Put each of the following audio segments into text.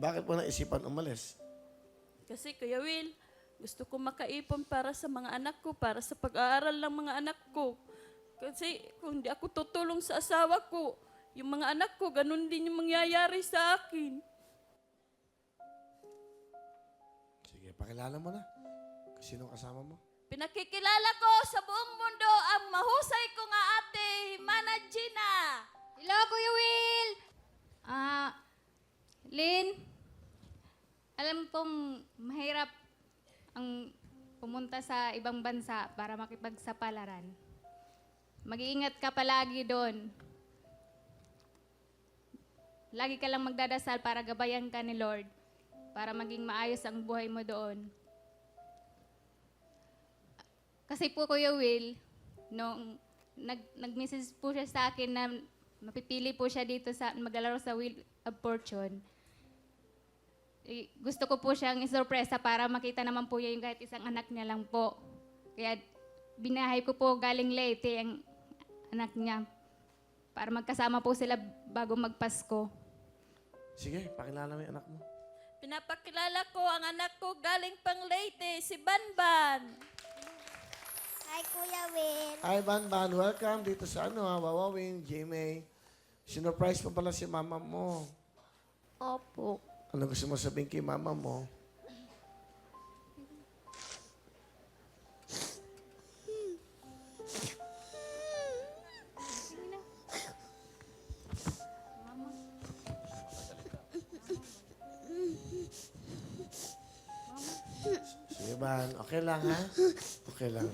Bakit mo naisipan umalis? Kasi Kuya Will, gusto ko makaipon para sa mga anak ko, para sa pag-aaral ng mga anak ko. Kasi kung di ako tutulong sa asawa ko, yung mga anak ko, ganun din yung mangyayari sa akin. Sige, pakilala mo na. Sino kasama mo? Pinakikilala ko sa buong mundo ang mahusay ko nga ate, Mana Gina. Hello, Kuya Will! Ah, Lynn, alam kong mahirap ang pumunta sa ibang bansa para makipagsapalaran. Mag-iingat ka palagi doon. Lagi ka lang magdadasal para gabayan ka ni Lord para maging maayos ang buhay mo doon. Kasi po, Kuya Will, nung nag, nag-message po siya sa akin na mapipili po siya dito sa maglalaro sa Wheel of Fortune. Eh, gusto ko po siyang isorpresa para makita naman po niya yung kahit isang anak niya lang po. Kaya binahay ko po galing Leyte ang anak niya para magkasama po sila bago magpasko. Sige, pakilala mo yung anak mo. Pinapakilala ko ang anak ko galing pang Leyte, si Banban. Hi, Kuya Will. Hi, Ban Ban. Welcome dito sa ano, ha, Wawawin, GMA. Sinurprise pa pala si mama mo. Opo. Ano gusto mo sabihin kay mama mo? Sige, Ban. Okay lang, ha? Okay lang.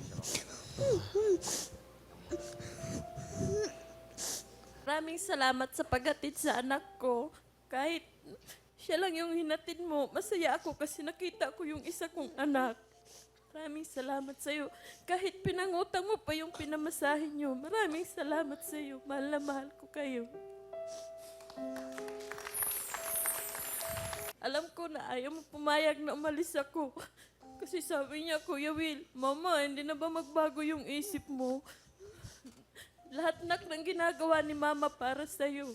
Maraming salamat sa paghatid sa anak ko. Kahit siya lang yung hinatid mo, masaya ako kasi nakita ko yung isa kong anak. Maraming salamat sa iyo. Kahit pinangutang mo pa yung pinamasahin niyo, maraming salamat sa iyo. Mahal na mahal ko kayo. Alam ko na ayaw mo pumayag na umalis ako. Kasi sabi niya, Kuya Will, Mama, hindi na ba magbago yung isip mo? Lahat nak ng ginagawa ni Mama para sa'yo.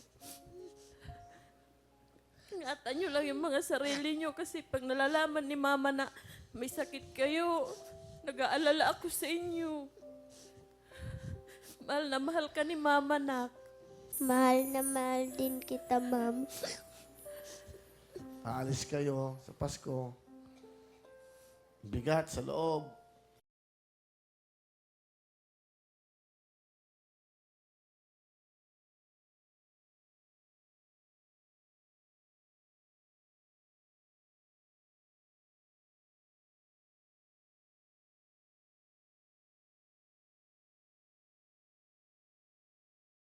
Ingatan nyo lang yung mga sarili nyo kasi pag nalalaman ni Mama na may sakit kayo, nag-aalala ako sa inyo. Mahal na mahal ka ni Mama, nak. Mahal na mahal din kita, ma'am. Aalis kayo sa Pasko. Bigat sa loob.